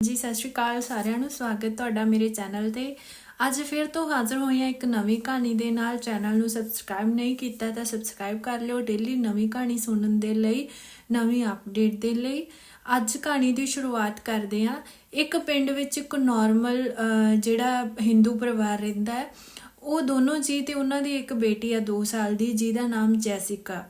ਜੀ ਸਤਿ ਸ਼੍ਰੀ ਅਕਾਲ ਸਾਰਿਆਂ ਨੂੰ, ਸਵਾਗਤ ਤੁਹਾਡਾ ਮੇਰੇ ਚੈਨਲ ਤੇ। ਅੱਜ ਫਿਰ ਤੋਂ ਹਾਜ਼ਰ ਹੋਈ ਹਾਂ ਇੱਕ ਨਵੀਂ ਕਹਾਣੀ ਦੇ ਨਾਲ। ਚੈਨਲ ਨੂੰ ਸਬਸਕ੍ਰਾਈਬ ਨਹੀਂ ਕੀਤਾ ਤਾਂ ਸਬਸਕ੍ਰਾਈਬ ਕਰ ਲਿਓ ਡੇਲੀ ਨਵੀਂ ਕਹਾਣੀ ਸੁਣਨ ਦੇ ਲਈ, ਨਵੀਂ ਅਪਡੇਟ ਦੇ ਲਈ। ਅੱਜ ਕਹਾਣੀ ਦੀ ਸ਼ੁਰੂਆਤ ਕਰਦੇ ਹਾਂ। ਇੱਕ ਪਿੰਡ ਵਿੱਚ ਇੱਕ ਨਾਰਮਲ ਜਿਹੜਾ ਹਿੰਦੂ ਪਰਿਵਾਰ ਰਹਿੰਦਾ ਹੈ, ਉਹ ਦੋਨੋਂ ਜੀ ਤੇ ਉਹਨਾਂ ਦੀ ਇੱਕ ਬੇਟੀ ਆ 2 ਸਾਲ ਦੀ, ਜਿਹਦਾ ਨਾਮ ਜੈਸਿਕਾ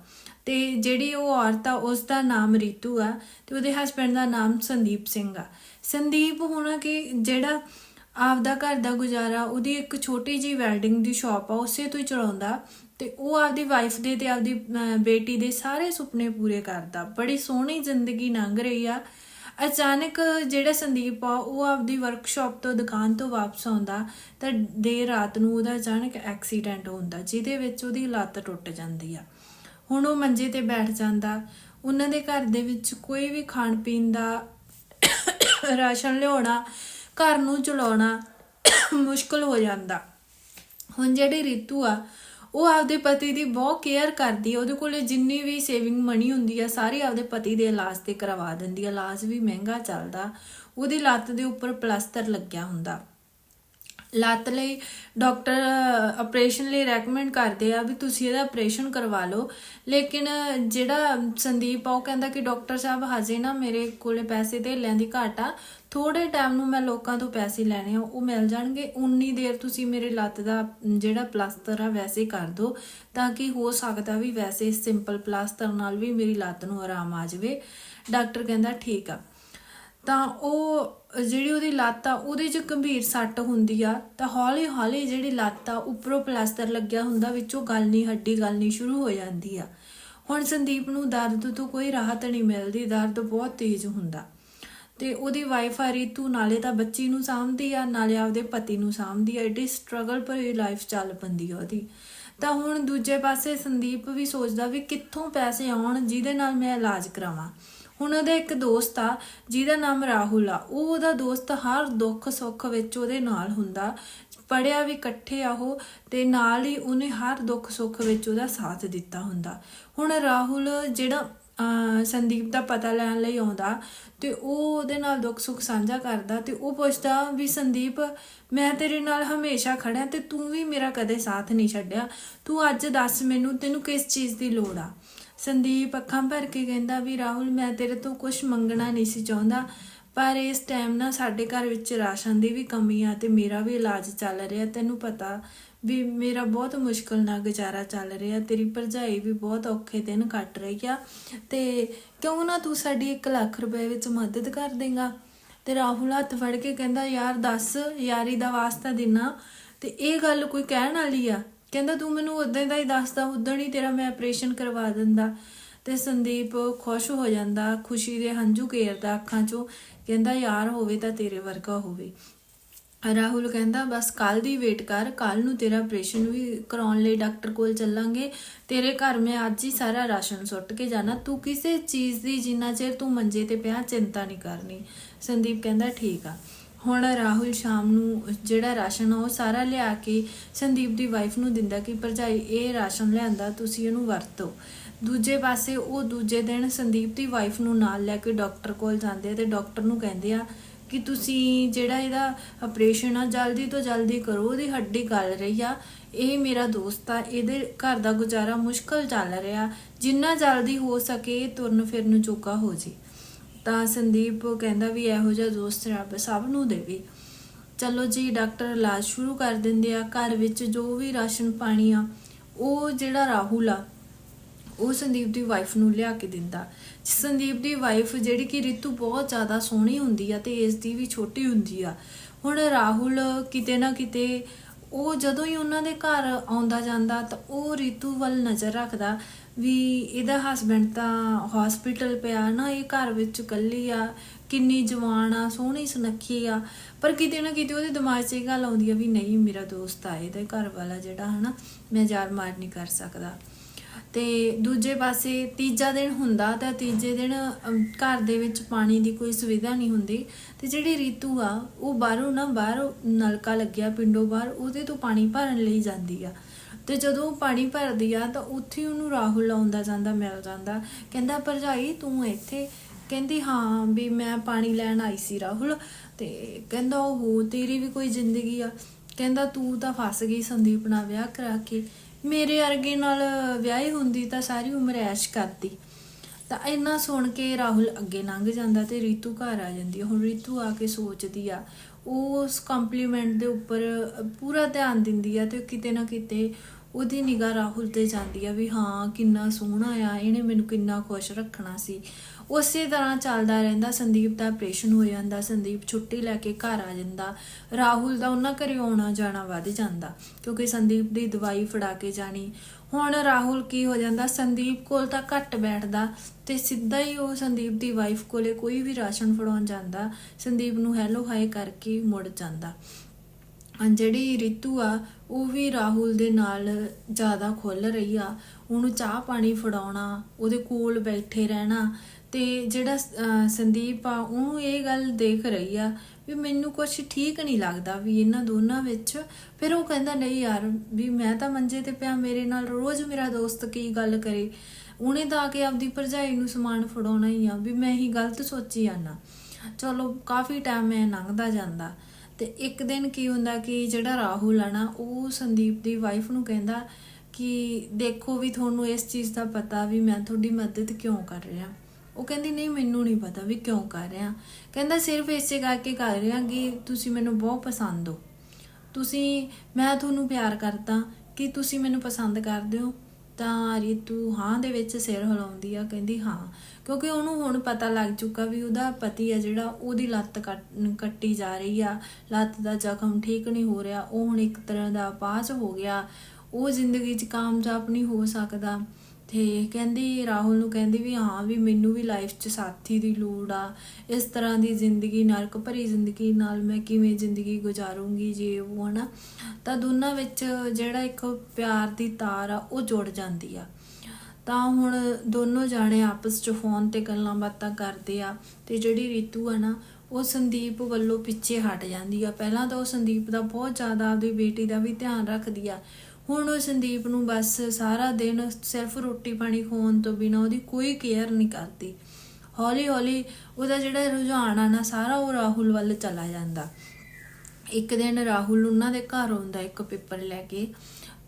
ਤੇ ਜਿਹੜੀ ਉਹ ਔਰਤ ਆ ਉਸ ਦਾ ਨਾਮ ਰੀਤੂ ਆ ਤੇ ਉਹਦੇ ਹਸਬੰਡ ਦਾ ਨਾਮ ਸੰਦੀਪ ਸਿੰਘ ਆ। ਸੰਦੀਪ ਹੋਣਾ ਕਿ ਜਿਹੜਾ ਆਪਦਾ ਘਰ ਦਾ ਗੁਜ਼ਾਰਾ, ਉਹਦੀ ਇੱਕ ਛੋਟੀ ਜੀ ਵੈਲਡਿੰਗ ਦੀ ਸ਼ਾਪ ਆ, ਉਸੇ ਤੋਂ ਹੀ ਚਲਾਉਂਦਾ ਤੇ ਉਹ ਆਪਦੀ ਵਾਈਫ ਦੇ ਤੇ ਆਪਦੀ ਬੇਟੀ ਦੇ ਸਾਰੇ ਸੁਪਨੇ ਪੂਰੇ ਕਰਦਾ। ਬੜੀ ਸੋਹਣੀ ਜ਼ਿੰਦਗੀ ਲੰਘ ਰਹੀ ਆ। ਅਚਾਨਕ ਜਿਹੜਾ ਸੰਦੀਪ ਆ, ਉਹ ਆਪਦੀ ਵਰਕਸ਼ਾਪ ਤੋਂ, ਦੁਕਾਨ ਤੋਂ ਵਾਪਸ ਆਉਂਦਾ ਤਾਂ ਦੇਰ ਰਾਤ ਨੂੰ ਉਹਦਾ ਅਚਾਨਕ ਐਕਸੀਡੈਂਟ ਹੁੰਦਾ, ਜਿਹਦੇ ਵਿੱਚ ਉਹਦੀ ਲੱਤ ਟੁੱਟ ਜਾਂਦੀ ਆ। ਹੁਣ ਉਹ ਮੰਜੇ ਤੇ ਬੈਠ ਜਾਂਦਾ। ਉਹਨਾਂ ਦੇ ਘਰ ਦੇ ਵਿੱਚ ਕੋਈ ਵੀ ਖਾਣ ਪੀਣ ਦਾ ਰਾਸ਼ਨ ਲਿਆਉਣਾ, ਘਰ ਨੂੰ ਚਲਾਉਣਾ ਮੁਸ਼ਕਲ ਹੋ ਜਾਂਦਾ। ਹੁਣ ਜਿਹੜੀ ਰੀਤੂ ਆ, ਉਹ ਆਪਦੇ ਪਤੀ ਦੀ ਬਹੁਤ ਕੇਅਰ ਕਰਦੀ ਹੈ ਉਹਦੇ ਕੋਲੇ ਜਿੰਨੀ ਵੀ ਸੇਵਿੰਗ ਮਨੀ ਹੁੰਦੀ ਆ, ਸਾਰੀ ਆਪਦੇ ਪਤੀ ਦੇ ਇਲਾਜ ਤੇ ਕਰਵਾ ਦਿੰਦੀ ਆ। ਇਲਾਜ ਵੀ ਮਹਿੰਗਾ ਚੱਲਦਾ। ਉਹਦੀ ਲੱਤ ਦੇ ਉੱਪਰ ਪਲਾਸਟਰ ਲੱਗਿਆ ਹੁੰਦਾ। ਲੱਤ ਲਈ ਡਾਕਟਰ ਆਪਰੇਸ਼ਨ ਲਈ ਰეკਮੈਂਡ ਕਰਦੇ ਆ ਵੀ ਤੁਸੀਂ ਇਹਦਾ ਆਪਰੇਸ਼ਨ ਕਰਵਾ ਲਓ। ਲੇਕਿਨ ਜਿਹੜਾ ਸੰਦੀਪ ਆ, ਉਹ ਕਹਿੰਦਾ ਕਿ ਡਾਕਟਰ ਸਾਹਿਬ ਹਜੇ ਨਾ ਮੇਰੇ ਕੋਲੇ ਪੈਸੇ ਦੇ ਲੈਣ ਦੀ ਘਾਟ ਆ। ਥੋੜੇ ਟਾਈਮ ਨੂੰ ਮੈਂ ਲੋਕਾਂ ਤੋਂ ਪੈਸੇ ਲੈਣੇ ਆ, ਉਹ ਮਿਲ ਜਾਣਗੇ। ਉਨੀ ਦੇਰ ਤੁਸੀਂ ਮੇਰੇ ਲੱਤ ਦਾ ਜਿਹੜਾ ਪਲਾਸਟਰ ਆ, ਵੈਸੇ ਕਰ ਦਿਓ ਤਾਂ ਕਿ ਹੋ ਸਕਦਾ ਵੀ ਵੈਸੇ ਸਿੰਪਲ ਪਲਾਸਟਰ ਨਾਲ ਵੀ ਮੇਰੀ ਲੱਤ ਨੂੰ ਆਰਾਮ ਆ ਜਾਵੇ। ਡਾਕਟਰ ਕਹਿੰਦਾ ਠੀਕ ਆ। ਤਾਂ ਉਹ ਜਿਹੜੀ ਉਹਦੀ ਲੱਤ ਆ, ਉਹਦੇ 'ਚ ਗੰਭੀਰ ਸੱਟ ਹੁੰਦੀ ਆ, ਤਾਂ ਹੌਲੀ ਹੌਲੀ ਜਿਹੜੀ ਲੱਤ ਆ, ਉੱਪਰੋਂ ਪਲਾਸਟਰ ਲੱਗਿਆ ਹੁੰਦਾ, ਵਿੱਚੋਂ ਗਲਣੀ ਹੱਡੀ ਗਲਣੀ ਸ਼ੁਰੂ ਹੋ ਜਾਂਦੀ ਆ। ਹੁਣ ਸੰਦੀਪ ਨੂੰ ਦਰਦ ਤੋਂ ਕੋਈ ਰਾਹਤ ਨਹੀਂ ਮਿਲਦੀ, ਦਰਦ ਬਹੁਤ ਤੇਜ਼ ਹੁੰਦਾ। ਤੇ ਉਹਦੀ ਵਾਈਫ ਆ ਰੀਤੂ, ਨਾਲੇ ਤਾਂ ਬੱਚੀ ਨੂੰ ਸਾਂਭਦੀ ਆ, ਨਾਲੇ ਆਪਦੇ ਪਤੀ ਨੂੰ ਸਾਂਭਦੀ ਆ, ਏਡੀ ਸਟਰਗਲ ਭਰੀ ਲਾਈਫ ਚੱਲ ਪੰਦੀ ਆ ਉਹਦੀ। ਤਾਂ ਹੁਣ ਦੂਜੇ ਪਾਸੇ ਸੰਦੀਪ ਵੀ ਸੋਚਦਾ ਵੀ ਕਿੱਥੋਂ ਪੈਸੇ ਆਉਣ, ਜਿਹਦੇ ਨਾਲ ਮੈਂ ਇਲਾਜ ਕਰਾਵਾਂ। ਹੁਣ ਉਹਦਾ ਇੱਕ ਦੋਸਤ ਆ, ਜਿਹਦਾ ਨਾਮ ਰਾਹੁਲ ਆ। ਉਹ ਉਹਦਾ ਦੋਸਤ ਹਰ ਦੁੱਖ ਸੁੱਖ ਵਿੱਚ ਉਹਦੇ ਨਾਲ ਹੁੰਦਾ। ਪੜਿਆ ਵੀ ਇਕੱਠੇ ਆ ਉਹ ਤੇ ਨਾਲ ਹੀ ਉਹਨੇ ਹਰ ਦੁੱਖ ਸੁੱਖ ਵਿੱਚ ਉਹਦਾ ਸਾਥ ਦਿੱਤਾ ਹੁੰਦਾ। ਹੁਣ ਰਾਹੁਲ ਜਿਹੜਾ ਸੰਦੀਪ ਦਾ ਪਤਾ ਲੈਣ ਲਈ ਆਉਂਦਾ ਤੇ ਉਹ ਉਹਦੇ ਨਾਲ ਦੁੱਖ ਸੁੱਖ ਸਾਂਝਾ ਕਰਦਾ ਤੇ ਉਹ ਪੁੱਛਦਾ ਵੀ, ਸੰਦੀਪ, ਮੈਂ ਤੇਰੇ ਨਾਲ ਹਮੇਸ਼ਾ ਖੜਿਆ ਤੇ ਤੂੰ ਵੀ ਮੇਰਾ ਕਦੇ ਸਾਥ ਨਹੀਂ ਛੱਡਿਆ। ਤੂੰ ਅੱਜ ਦੱਸ ਮੈਨੂੰ ਤੈਨੂੰ ਕਿਸ ਚੀਜ਼ ਦੀ ਲੋੜ ਆ? ਸੰਦੀਪ ਅੱਖਾਂ ਭਰ ਕੇ ਕਹਿੰਦਾ, ਵੀ ਰਾਹੁਲ, ਮੈਂ ਤੇਰੇ ਤੋਂ ਕੁਝ ਮੰਗਣਾ ਨਹੀਂ ਸੀ ਚਾਹੁੰਦਾ, ਪਰ ਇਸ ਟਾਈਮ ਨਾ ਸਾਡੇ ਘਰ ਵਿੱਚ ਰਾਸ਼ਨ ਦੀ ਵੀ ਕਮੀ ਆ ਤੇ ਮੇਰਾ ਵੀ ਇਲਾਜ ਚੱਲ ਰਿਹਾ। ਤੈਨੂੰ ਪਤਾ ਵੀ ਮੇਰਾ ਬਹੁਤ ਮੁਸ਼ਕਲ ਨਾਲ ਗੁਜ਼ਾਰਾ ਚੱਲ ਰਿਹਾ। ਤੇਰੀ ਭਰਜਾਈ ਵੀ ਬਹੁਤ ਔਖੇ ਦਿਨ ਕੱਟ ਰਹੀ ਆ ਤੇ ਕਿਉਂ ਨਾ ਤੂੰ ਸਾਡੀ 1 ਲੱਖ ਰੁਪਏ ਵਿੱਚ ਮਦਦ ਕਰ ਦੇਗਾ? ਤੇ ਰਾਹੁਲ ਹੱਥ ਫੜ ਕੇ ਕਹਿੰਦਾ, ਯਾਰ, ਦੱਸ, ਯਾਰੀ ਦਾ ਵਾਸਤਾ ਦਿਨਾ ਤੇ ਇਹ ਗੱਲ ਕੋਈ ਕਹਿਣ ਵਾਲੀ ਆ? ਕਹਿੰਦਾ ਤੂੰ ਮੈਨੂੰ ਉਦੋਂ ਦਾ ਹੀ ਦੱਸਦਾ ਉਦੋਂ ਹੀ ਤੇਰਾ ਮੈਂ ਆਪਰੇਸ਼ਨ ਕਰਵਾ ਦਿੰਦਾ। ਤੇ ਸੰਦੀਪ ਖੁਸ਼ ਹੋ ਜਾਂਦਾ, ਖੁਸ਼ੀ ਦੇ ਹੰਝੂ ਘੇਰਦਾ ਅੱਖਾਂ 'ਚੋਂ, ਕਹਿੰਦਾ ਯਾਰ ਹੋਵੇ ਤਾਂ ਤੇਰੇ ਵਰਗਾ ਹੋਵੇ। ਰਾਹੁਲ ਕਹਿੰਦਾ, ਬਸ ਕੱਲ ਦੀ ਵੇਟ ਕਰ ਕੱਲ ਨੂੰ ਤੇਰਾ ਆਪਰੇਸ਼ਨ ਵੀ ਕਰਾਉਣ ਲਈ ਡਾਕਟਰ ਕੋਲ ਚੱਲਾਂਗੇ। ਤੇਰੇ ਘਰ ਮੈਂ ਅੱਜ ਹੀ ਸਾਰਾ ਰਾਸ਼ਨ ਸੁੱਟ ਕੇ ਜਾਣਾ। ਤੂੰ ਕਿਸੇ ਚੀਜ਼ ਦੀ ਜਿੰਨਾ ਚਿਰ ਤੂੰ ਮੰਜੇ ਤੇ ਪਿਆ, ਚਿੰਤਾ ਨਹੀਂ ਕਰਨੀ। ਸੰਦੀਪ ਕਹਿੰਦਾ, ਠੀਕ ਆ। ਹੁਣ ਰਾਹੁਲ ਸ਼ਾਮ ਨੂੰ ਜਿਹੜਾ ਰਾਸ਼ਨ ਆ ਉਹ ਸਾਰਾ ਲਿਆ ਕੇ ਸੰਦੀਪ ਦੀ ਵਾਈਫ ਨੂੰ ਦਿੰਦਾ ਕਿ ਭਰਜਾਈ, ਇਹ ਰਾਸ਼ਨ ਲਿਆਂਦਾ, ਤੁਸੀਂ ਇਹਨੂੰ ਵਰਤੋ। ਦੂਜੇ ਪਾਸੇ ਉਹ ਦੂਜੇ ਦਿਨ ਸੰਦੀਪ ਦੀ ਵਾਈਫ ਨੂੰ ਨਾਲ ਲੈ ਕੇ ਡਾਕਟਰ ਕੋਲ ਜਾਂਦੇ ਆ ਤੇ ਡਾਕਟਰ ਨੂੰ ਕਹਿੰਦੇ ਆ ਕਿ ਤੁਸੀਂ ਜਿਹੜਾ ਇਹਦਾ ਆਪਰੇਸ਼ਨ ਆ, ਜਲਦੀ ਤੋਂ ਜਲਦੀ ਕਰੋ, ਉਹਦੀ ਹੱਡੀ ਗਲ ਰਹੀ ਆ। ਇਹ ਮੇਰਾ ਦੋਸਤ ਆ, ਇਹਦੇ ਘਰ ਦਾ ਗੁਜ਼ਾਰਾ ਮੁਸ਼ਕਲ ਚੱਲ ਰਿਹਾ। ਜਿੰਨਾ ਜਲਦੀ ਹੋ ਸਕੇ ਇਹ ਤੁਰਨ ਫਿਰਨ ਚੁੱਕਾ ਹੋ ਜੇ। ਤਾਂ ਸੰਦੀਪ ਕਹਿੰਦਾ ਵੀ ਇਹੋ ਜਿਹਾ ਦੋਸਤ ਰੱਬ ਸਭ ਨੂੰ ਦੇਵੇ। ਚਲੋ ਜੀ, ਡਾਕਟਰ ਇਲਾਜ ਸ਼ੁਰੂ ਕਰ ਦਿੰਦੇ ਆ। ਘਰ ਵਿੱਚ ਜੋ ਵੀ ਰਾਸ਼ਨ ਪਾਣੀ ਆ, ਉਹ ਜਿਹੜਾ ਰਾਹੁਲ ਆ, ਉਹ ਸੰਦੀਪ ਦੀ ਵਾਈਫ ਨੂੰ ਲਿਆ ਕੇ ਦਿੰਦਾ। ਸੰਦੀਪ ਦੀ ਵਾਈਫ ਜਿਹੜੀ ਕਿ ਰਿਤੂ ਬਹੁਤ ਜ਼ਿਆਦਾ ਸੋਹਣੀ ਹੁੰਦੀ ਆ ਤੇ ਇਸ ਦੀ ਵੀ ਛੋਟੀ ਹੁੰਦੀ ਆ। ਹੁਣ ਰਾਹੁਲ ਕਿਤੇ ਨਾ ਕਿਤੇ ਉਹ ਜਦੋਂ ਹੀ ਉਹਨਾਂ ਦੇ ਘਰ ਆਉਂਦਾ ਜਾਂਦਾ ਤਾਂ ਉਹ ਰਿਤੂ ਵੱਲ ਨਜ਼ਰ ਰੱਖਦਾ। ਵੀ ਇਹਦਾ ਹਸਬੰਡ ਤਾਂ ਹਸਪੀਟਲ ਪਿਆ ਨਾ, ਇਹ ਘਰ ਵਿੱਚ ਇਕੱਲੀ ਆ, ਕਿੰਨੀ ਜਵਾਨ ਆ, ਸੋਹਣੀ ਸੁਨੱਖੀ ਆ। ਪਰ ਕਿਤੇ ਨਾ ਕਿਤੇ ਉਹਦੇ ਦਿਮਾਗ 'ਚ ਇਹ ਗੱਲ ਆਉਂਦੀ ਆ ਵੀ ਨਹੀਂ, ਮੇਰਾ ਦੋਸਤ ਆ, ਇਹਦੇ ਘਰ ਵਾਲਾ ਜਿਹੜਾ ਹਨਾ, ਮੈਂ ਜਾਰ ਮਾਰ ਨਹੀਂ ਕਰ ਸਕਦਾ। ਤੇ ਦੂਜੇ ਪਾਸੇ ਤੀਜਾ ਦਿਨ ਹੁੰਦਾ ਤਾਂ ਤੀਜੇ ਦਿਨ ਘਰ ਦੇ ਵਿੱਚ ਪਾਣੀ ਦੀ ਕੋਈ ਸੁਵਿਧਾ ਨਹੀਂ ਹੁੰਦੀ। ਤੇ ਜਿਹੜੀ ਰੀਤੂ ਆ, ਉਹ ਬਾਹਰੋਂ ਨਾ, ਬਾਹਰ ਨਲਕਾ ਲੱਗਿਆ ਪਿੰਡੋਂ ਬਾਹਰ, ਉਹਦੇ ਤੋਂ ਪਾਣੀ ਭਰਨ ਲਈ ਜਾਂਦੀ ਆ। ਤੇ ਜਦੋਂ ਉਹ ਪਾਣੀ ਭਰਦੀ ਆ ਤਾਂ ਉੱਥੇ ਉਹਨੂੰ ਰਾਹੁਲ ਆਉਂਦਾ ਜਾਂਦਾ, ਮਿਲ ਜਾਂਦਾ। ਕਹਿੰਦਾ, ਭਰਜਾਈ, ਤੂੰ ਇੱਥੇ? ਕਹਿੰਦੀ, ਹਾਂ, ਵੀ ਮੈਂ ਪਾਣੀ ਲੈਣ ਆਈ ਸੀ ਰਾਹੁਲ ਤੇ ਕਹਿੰਦਾ ਉਹ ਤੇਰੀ ਵੀ ਕੋਈ ਜ਼ਿੰਦਗੀ ਆ। ਕਹਿੰਦਾ, ਤੂੰ ਤਾਂ ਫਸ ਗਈ ਸੰਦੀਪ ਨਾਲ ਵਿਆਹ ਕਰਾ ਕੇ। ਮੇਰੇ ਅਰਗੇ ਨਾਲ ਵਿਆਹੀ ਹੁੰਦੀ ਤਾਂ ਸਾਰੀ ਉਮਰ ਐਸ਼ ਕਰਦੀ। ਤਾਂ ਇੰਨਾ ਸੁਣ ਕੇ ਰਾਹੁਲ ਅੱਗੇ ਲੰਘ ਜਾਂਦਾ ਤੇ ਰੀਤੂ ਘਰ ਆ ਜਾਂਦੀ ਆ। ਹੁਣ ਰੀਤੂ ਆ ਕੇ ਸੋਚਦੀ ਆ, ਉਹ ਉਸ ਕੰਪਲੀਮੈਂਟ ਦੇ ਉੱਪਰ ਪੂਰਾ ਧਿਆਨ ਦਿੰਦੀ ਆ ਤੇ ਕਿਤੇ ਨਾ ਕਿਤੇ ਉਹਦੀ ਨਿਗਾਹ ਰਾਹੁਲ ਤੇ ਜਾਂਦੀ ਆ ਵੀ ਹਾਂ, ਕਿੰਨਾ ਸੋਹਣਾ ਆ, ਇਹਨੇ ਮੈਨੂੰ ਕਿੰਨਾ ਖੁਸ਼ ਰੱਖਣਾ ਸੀ। ਉਸੇ ਤਰ੍ਹਾਂ ਚੱਲਦਾ ਰਹਿੰਦਾ, ਸੰਦੀਪ ਦਾ ਆਪਰੇਸ਼ਨ ਹੋ ਜਾਂਦਾ, ਸੰਦੀਪ ਛੁੱਟੀ ਲੈ ਕੇ ਘਰ ਆ ਜਾਂਦਾ। ਰਾਹੁਲ ਦਾ ਉਹਨਾਂ ਘਰੇ ਆਉਣਾ ਜਾਣਾ ਵੱਧ ਜਾਂਦਾ, ਕਿਉਂਕਿ ਸੰਦੀਪ ਦੀ ਦਵਾਈ ਫੜਾ ਕੇ ਜਾਣੀ। ਹੁਣ ਰਾਹੁਲ ਕੀ ਹੋ ਜਾਂਦਾ, ਸੰਦੀਪ ਕੋਲ ਤਾਂ ਘੱਟ ਬੈਠਦਾ ਤੇ ਸਿੱਧਾ ਹੀ ਉਹ ਸੰਦੀਪ ਦੀ ਵਾਈਫ ਕੋਲੇ ਕੋਈ ਵੀ ਰਾਸ਼ਨ ਫੜਾਉਣ ਜਾਂਦਾ, ਸੰਦੀਪ ਨੂੰ ਹੈਲੋ ਹਾਈ ਕਰਕੇ ਮੁੜ ਜਾਂਦਾ। ਜਿਹੜੀ ਰਿਤੂ ਆ, ਉਹ ਵੀ ਰਾਹੁਲ ਦੇ ਨਾਲ ਜ਼ਿਆਦਾ ਖੁੱਲ ਰਹੀ ਆ। ਉਹਨੂੰ ਚਾਹ ਪਾਣੀ ਫੜਾਉਣਾ, ਉਹਦੇ ਕੋਲ ਬੈਠੇ ਰਹਿਣਾ ਤੇ ਜਿਹੜਾ ਸੰਦੀਪ ਆ, ਉਹਨੂੰ ਇਹ ਗੱਲ ਦੇਖ ਰਹੀ ਆ ਵੀ ਮੈਨੂੰ ਕੁਝ ਠੀਕ ਨਹੀਂ ਲੱਗਦਾ ਵੀ ਇਹਨਾਂ ਦੋਨਾਂ ਵਿੱਚ। ਫਿਰ ਉਹ ਕਹਿੰਦਾ, ਨਹੀਂ ਯਾਰ, ਵੀ ਮੈਂ ਤਾਂ ਮੰਜੇ ਤੇ ਪਿਆ, ਮੇਰੇ ਨਾਲ ਰੋਜ਼ ਮੇਰਾ ਦੋਸਤ ਕੀ ਗੱਲ ਕਰੇ? ਉਹਨੇ ਤਾਂ ਆ ਕੇ ਆਪਦੀ ਭਰਜਾਈ ਨੂੰ ਸਮਾਨ ਫੜਾਉਣਾ ਹੀ ਆ, ਵੀ ਮੈਂ ਹੀ ਗਲਤ ਸੋਚੀ ਆਨਾ ਚਲੋ, ਕਾਫੀ ਟਾਈਮ ਮੈਂ ਲੰਘਦਾ ਜਾਂਦਾ। ਤੇ ਇੱਕ ਦਿਨ ਕੀ ਹੁੰਦਾ ਕਿ ਜਿਹੜਾ ਰਾਹੁਲ ਆ ਨਾ, ਉਹ ਸੰਦੀਪ ਦੀ ਵਾਈਫ ਨੂੰ ਕਹਿੰਦਾ ਕਿ ਦੇਖੋ ਵੀ ਤੁਹਾਨੂੰ ਇਸ ਚੀਜ਼ ਦਾ ਪਤਾ ਵੀ ਮੈਂ ਤੁਹਾਡੀ ਮਦਦ ਕਿਉਂ ਕਰ ਰਿਹਾ। ਉਹ ਕਹਿੰਦੀ, ਨਹੀਂ, ਮੈਨੂੰ ਨਹੀਂ ਪਤਾ ਵੀ ਕਿਉਂ ਕਰ ਰਿਹਾ। ਕਹਿੰਦਾ, ਸਿਰਫ ਇਸੇ ਕਰਕੇ ਕਰ ਰਿਹਾ ਕਿ ਤੁਸੀਂ ਮੈਨੂੰ ਬਹੁਤ ਪਸੰਦ ਹੋ। ਤੁਸੀਂ, ਮੈਂ ਤੁਹਾਨੂੰ ਪਿਆਰ ਕਰਦਾ ਕਿ ਤੁਸੀਂ ਮੈਨੂੰ ਪਸੰਦ ਕਰਦੇ ਹੋ। ਤਾਂ ਰੀਤੂ ਹਾਂ ਦੇ ਵਿੱਚ ਸਿਰ ਹਿਲਾਉਂਦੀ ਆ, ਕਹਿੰਦੀ ਹਾਂ। ਕਿਉਂਕਿ ਉਹਨੂੰ ਹੁਣ ਪਤਾ ਲੱਗ ਚੁੱਕਾ ਵੀ ਉਹਦਾ ਪਤੀ ਆ ਜਿਹੜਾ, ਉਹਦੀ ਲੱਤ ਕੱਟ- ਕੱਟੀ ਜਾ ਰਹੀ ਆ। ਲੱਤ ਦਾ ਜ਼ਖਮ ਠੀਕ ਨਹੀਂ ਹੋ ਰਿਹਾ, ਉਹ ਹੁਣ ਇੱਕ ਤਰ੍ਹਾਂ ਦਾ ਪਾਚ ਹੋ ਗਿਆ। ਉਹ ਜ਼ਿੰਦਗੀ 'ਚ ਕਾਮਯਾਬ ਨਹੀਂ ਹੋ ਸਕਦਾ। ਤੇ ਕਹਿੰਦੀ, ਰਾਹੁਲ ਨੂੰ ਕਹਿੰਦੀ ਵੀ ਹਾਂ, ਵੀ ਮੈਨੂੰ ਵੀ ਲਾਈਫ 'ਚ ਸਾਥੀ ਦੀ ਲੋੜ ਆ। ਇਸ ਤਰ੍ਹਾਂ ਦੀ ਜ਼ਿੰਦਗੀ ਨਰਕ ਭਰੀ ਜ਼ਿੰਦਗੀ ਨਾਲ ਮੈਂ ਕਿਵੇਂ ਜ਼ਿੰਦਗੀ ਗੁਜ਼ਾਰੂੰਗੀ ਜੇ ਉਹ, ਹਨਾ? ਤਾਂ ਦੋਨਾਂ ਵਿੱਚ ਜਿਹੜਾ ਇੱਕ ਪਿਆਰ ਦੀ ਤਾਰ ਆ, ਉਹ ਜੁੜ ਜਾਂਦੀ ਆ। ਤਾਂ ਹੁਣ ਦੋਨੋਂ ਜਾਣੇ ਆਪਸ 'ਚ ਫੋਨ ਤੇ ਗੱਲਾਂ ਬਾਤਾਂ ਕਰਦੇ ਆ ਤੇ ਜਿਹੜੀ ਰੀਤੂ ਆ ਨਾ, ਉਹ ਸੰਦੀਪ ਵੱਲੋਂ ਪਿੱਛੇ ਹਟ ਜਾਂਦੀ ਆ। ਪਹਿਲਾਂ ਤਾਂ ਉਹ ਸੰਦੀਪ ਦਾ ਬਹੁਤ ਜ਼ਿਆਦਾ ਆਪਦੀ ਬੇਟੀ ਦਾ ਵੀ ਧਿਆਨ ਰੱਖਦੀ ਆ। ਹੁਣ ਉਹ ਸੰਦੀਪ ਨੂੰ ਬਸ ਸਾਰਾ ਦਿਨ ਸਿਰਫ ਰੋਟੀ ਪਾਣੀ ਖਵਾਉਣ ਤੋਂ ਬਿਨਾਂ ਉਹਦੀ ਕੋਈ ਕੇਅਰ ਨਹੀਂ ਕਰਦੀ। ਹੌਲੀ ਹੌਲੀ ਉਹਦਾ ਜਿਹੜਾ ਰੁਝਾਨ ਆ ਨਾ, ਸਾਰਾ ਉਹ ਰਾਹੁਲ ਵੱਲ ਚਲਾ ਜਾਂਦਾ। ਇੱਕ ਦਿਨ ਰਾਹੁਲ ਉਹਨਾਂ ਦੇ ਘਰ ਆਉਂਦਾ, ਇੱਕ ਪੇਪਰ ਲੈ ਕੇ।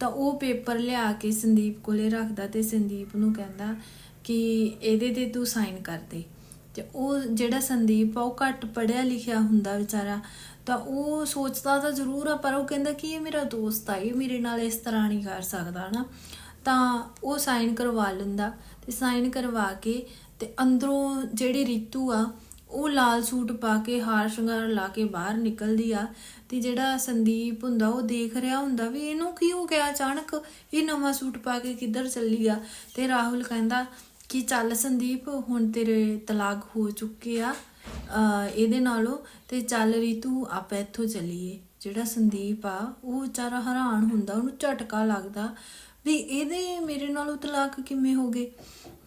ਤਾਂ ਉਹ ਪੇਪਰ ਲਿਆ ਕੇ ਸੰਦੀਪ ਕੋਲੇ ਰੱਖਦਾ ਤੇ ਸੰਦੀਪ ਨੂੰ ਕਹਿੰਦਾ ਕਿ ਇਹਦੇ ਤੇ ਤੂੰ ਸਾਈਨ ਕਰ ਦੇ। ਤੇ ਉਹ ਜਿਹੜਾ ਸੰਦੀਪ ਆ, ਉਹ ਘੱਟ ਪੜਿਆ ਲਿਖਿਆ ਹੁੰਦਾ ਵਿਚਾਰਾ। ਤਾਂ ਉਹ ਸੋਚਦਾ ਤਾਂ ਜ਼ਰੂਰ ਆ, ਪਰ ਉਹ ਕਹਿੰਦਾ ਕਿ ਇਹ ਮੇਰਾ ਦੋਸਤ ਆ, ਇਹ ਮੇਰੇ ਨਾਲ ਇਸ ਤਰ੍ਹਾਂ ਨਹੀਂ ਕਰ ਸਕਦਾ ਨਾ ਤਾਂ ਉਹ ਸਾਈਨ ਕਰਵਾ ਲੈਂਦਾ ਤੇ ਸਾਈਨ ਕਰਵਾ ਕੇ ਤੇ ਅੰਦਰੋਂ ਜਿਹੜੀ ਰੀਤੂ ਆ, ਉਹ ਲਾਲ ਸੂਟ ਪਾ ਕੇ, ਹਾਰ ਸ਼ਿੰਗਾਰ ਲਾ ਕੇ ਬਾਹਰ ਨਿਕਲਦੀ ਆ ਤੇ ਜਿਹੜਾ ਸੰਦੀਪ ਹੁੰਦਾ, ਉਹ ਦੇਖ ਰਿਹਾ ਹੁੰਦਾ ਵੀ ਇਹਨੂੰ ਕੀ ਹੋ ਗਿਆ ਅਚਾਨਕ ਇਹ ਨਵਾਂ ਸੂਟ ਪਾ ਕੇ ਕਿੱਧਰ ਚੱਲੀ ਆ। ਤੇ ਰਾਹੁਲ ਕਹਿੰਦਾ ਕਿ ਚੱਲ ਸੰਦੀਪ? ਹੁਣ ਤੇਰੇ ਤਲਾਕ ਹੋ ਚੁੱਕੇ ਆ। ਇਹਦੇ ਨਾਲੋਂ ਤੇ ਚੱਲ ਰੀਤੂ, ਆਪਾਂ ਇੱਥੋਂ ਚੱਲੀਏ। ਜਿਹੜਾ ਸੰਦੀਪ ਆ, ਉਹ ਵਿਚਾਰਾ ਹੈਰਾਨ ਹੁੰਦਾ, ਉਹਨੂੰ ਝਟਕਾ ਲੱਗਦਾ ਵੀ ਇਹਦੇ ਮੇਰੇ ਨਾਲੋਂ ਤਲਾਕ ਕਿਵੇਂ ਹੋ ਗਏ?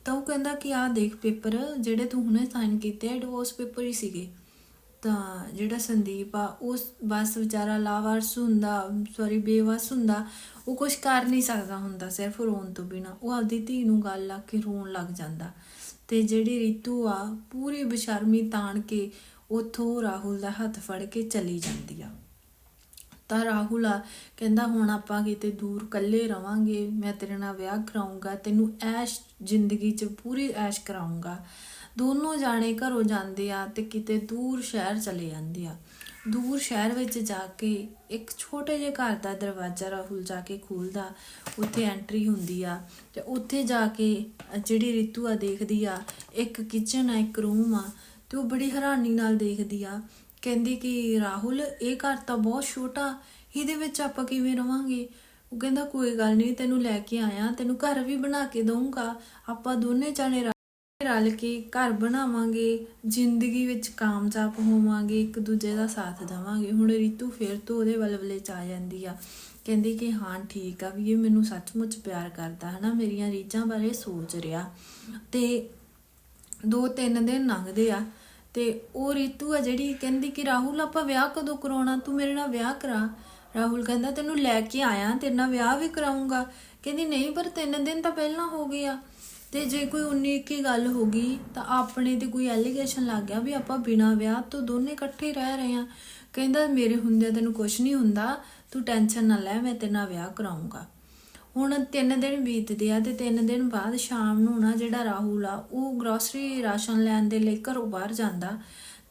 ਤਾਂ ਉਹ ਕਹਿੰਦਾ ਕਿ ਆਹ ਦੇਖ ਪੇਪਰ, ਜਿਹੜੇ ਤੂੰ ਹੁਣੇ ਸਾਈਨ ਕੀਤੇ ਆ ਡਿਵੋਰਸ ਪੇਪਰ ਹੀ ਸੀਗੇ। ਤਾਂ ਜਿਹੜਾ ਸੰਦੀਪ ਆ, ਉਸ ਬਸ ਵਿਚਾਰਾ ਲਾਵਾਰਸ ਹੁੰਦਾ ਸੌਰੀ ਬੇਵਸ ਹੁੰਦਾ ਉਹ ਕੁਝ ਕਰ ਨਹੀਂ ਸਕਦਾ ਹੁੰਦਾ ਸਿਰਫ ਰੋਣ ਤੋਂ ਬਿਨਾ। ਉਹ ਆਪਦੀ ਧੀ ਨੂੰ ਗੱਲ ਲਾ ਕੇ ਰੋਣ ਲੱਗ ਜਾਂਦਾ। ਤੇ ਜਿਹੜੀ ਰੀਤੂ ਆ, ਪੂਰੀ ਬਸ਼ਰਮੀ ਤਾਣ ਕੇ ਉਥੋਂ ਰਾਹੁਲ ਦਾ ਹੱਥ ਫੜ ਕੇ ਚਲੀ ਜਾਂਦੀ ਆ। ਤਾਂ ਰਾਹੁਲ ਆ ਕਹਿੰਦਾ, ਹੁਣ ਆਪਾਂ ਕਿਤੇ ਦੂਰ ਇਕੱਲੇ ਰਵਾਂਗੇ, ਮੈਂ ਤੇਰੇ ਨਾਲ ਵਿਆਹ ਕਰਾਉਂਗਾ ਤੈਨੂੰ ਐਸ਼ ਜ਼ਿੰਦਗੀ 'ਚ ਪੂਰੀ ਐਸ਼ ਕਰਾਉਂਗਾ ਦੋਨੋਂ ਜਾਣੇ ਘਰੋਂ ਜਾਂਦੇ ਆ ਤੇ ਕਿਤੇ ਦੂਰ ਸ਼ਹਿਰ ਚਲੇ ਜਾਂਦੇ ਆ। ਦੂਰ ਸ਼ਹਿਰ ਵਿੱਚ ਜਾ ਕੇ ਇੱਕ ਛੋਟੇ ਜਿਹੇ ਘਰ ਦਾ ਦਰਵਾਜ਼ਾ ਰਾਹੁਲ ਜਾ ਕੇ ਖੋਲਦਾ, ਉੱਥੇ ਐਂਟਰੀ ਹੁੰਦੀ ਆ ਤੇ ਉੱਥੇ ਜਾ ਕੇ ਜਿਹੜੀ ਰਿਤੂ ਆ ਦੇਖਦੀ ਆ, ਇੱਕ ਕਿਚਨ ਆ, ਇੱਕ ਰੂਮ ਆ ਤੇ ਉਹ ਬੜੀ ਹੈਰਾਨੀ ਨਾਲ ਦੇਖਦੀ ਆ, ਕਹਿੰਦੀ ਕਿ ਰਾਹੁਲ, ਇਹ ਘਰ ਤਾਂ ਬਹੁਤ ਛੋਟਾ, ਇਹਦੇ ਵਿੱਚ ਆਪਾਂ ਕਿਵੇਂ ਰਵਾਂਗੇ? ਉਹ ਕਹਿੰਦਾ, ਕੋਈ ਗੱਲ ਨਹੀਂ, ਤੈਨੂੰ ਲੈ ਕੇ ਆਇਆ, ਤੈਨੂੰ ਘਰ ਵੀ ਬਣਾ ਕੇ ਦਊਂਗਾ, ਆਪਾਂ ਦੋਨੇ ਜਾਣੇ ਰਲ- ਕੇ ਘਰ ਬਣਾਵਾਂਗੇ, ਜ਼ਿੰਦਗੀ ਵਿੱਚ ਕਾਮਯਾਬ ਹੋਵਾਂਗੇ, ਇੱਕ ਦੂਜੇ ਦਾ ਸਾਥ ਦੇਵਾਂਗੇ। ਹੁਣ ਰੀਤੂ ਫਿਰ ਤੋਂ ਉਹਦੇ ਵਲਵਲੇ ਚ ਆ ਜਾਂਦੀ ਆ। ਕਹਿੰਦੀ ਕਿ ਹਾਂ, ਠੀਕ ਆ ਵੀ ਇਹ ਮੈਨੂੰ ਸੱਚਮੁੱਚ ਪਿਆਰ ਕਰਦਾ, ਹਨਾ? ਮੇਰੀਆਂ ਰੀਝਾਂ ਬਾਰੇ ਸੋਚ ਰਿਹਾ। ਤੇ ਦੋ ਤਿੰਨ ਦਿਨ ਲੰਘਦੇ ਆ ਤੇ ਉਹ ਰੀਤੂ ਆ ਜਿਹੜੀ ਕਹਿੰਦੀ ਕਿ, ਰਾਹੁਲ, ਆਪਾਂ ਵਿਆਹ ਕਦੋਂ ਕਰਾਉਣਾ? ਤੂੰ ਮੇਰੇ ਨਾਲ ਵਿਆਹ ਕਰਾ। ਰਾਹੁਲ ਕਹਿੰਦਾ, ਤੈਨੂੰ ਲੈ ਕੇ ਆਇਆ, ਤੇਰੇ ਨਾਲ ਵਿਆਹ ਵੀ ਕਰਾਉਂਗਾ ਕਹਿੰਦੀ, ਨਹੀਂ, ਪਰ ਤਿੰਨ ਦਿਨ ਤਾਂ ਪਹਿਲਾਂ ਹੋ ਗਏ ਆ। ਤੇ ਜੇ ਕੋਈ ਉਨੀ ਕੀ ਗੱਲ ਹੋ ਗਈ, ਤਾਂ ਆਪਣੇ ਤੇ ਕੋਈ ਐਲੀਗੇਸ਼ਨ ਲੱਗ ਗਿਆ ਵੀ ਆਪਾਂ ਬਿਨਾਂ ਵਿਆਹ ਤੋਂ ਦੋਨੇ ਇਕੱਠੇ ਰਹਿ ਰਹੇ ਆ ਕਹਿੰਦਾ, ਮੇਰੇ ਹੁੰਦਿਆਂ ਤੈਨੂੰ ਕੁਝ ਨਹੀਂ ਹੁੰਦਾ। ਤੂੰ ਟੈਨਸ਼ਨ ਨਾ ਲੈ, ਮੈਂ ਤੇਰੇ ਨਾਲ ਵਿਆਹ ਕਰਾਉਂਗਾ। ਹੁਣ ਤਿੰਨ ਦਿਨ ਬੀਤਦੇ ਆ ਤੇ ਤਿੰਨ ਦਿਨ ਬਾਅਦ ਸ਼ਾਮ ਨੂੰ ਨਾ ਜਿਹੜਾ ਰਾਹੁਲ ਆ, ਉਹ ਗਰੋਸਰੀ ਰਾਸ਼ਨ ਲੈਣ ਦੇ ਲਈ ਘਰੋਂ ਬਾਹਰ ਜਾਂਦਾ।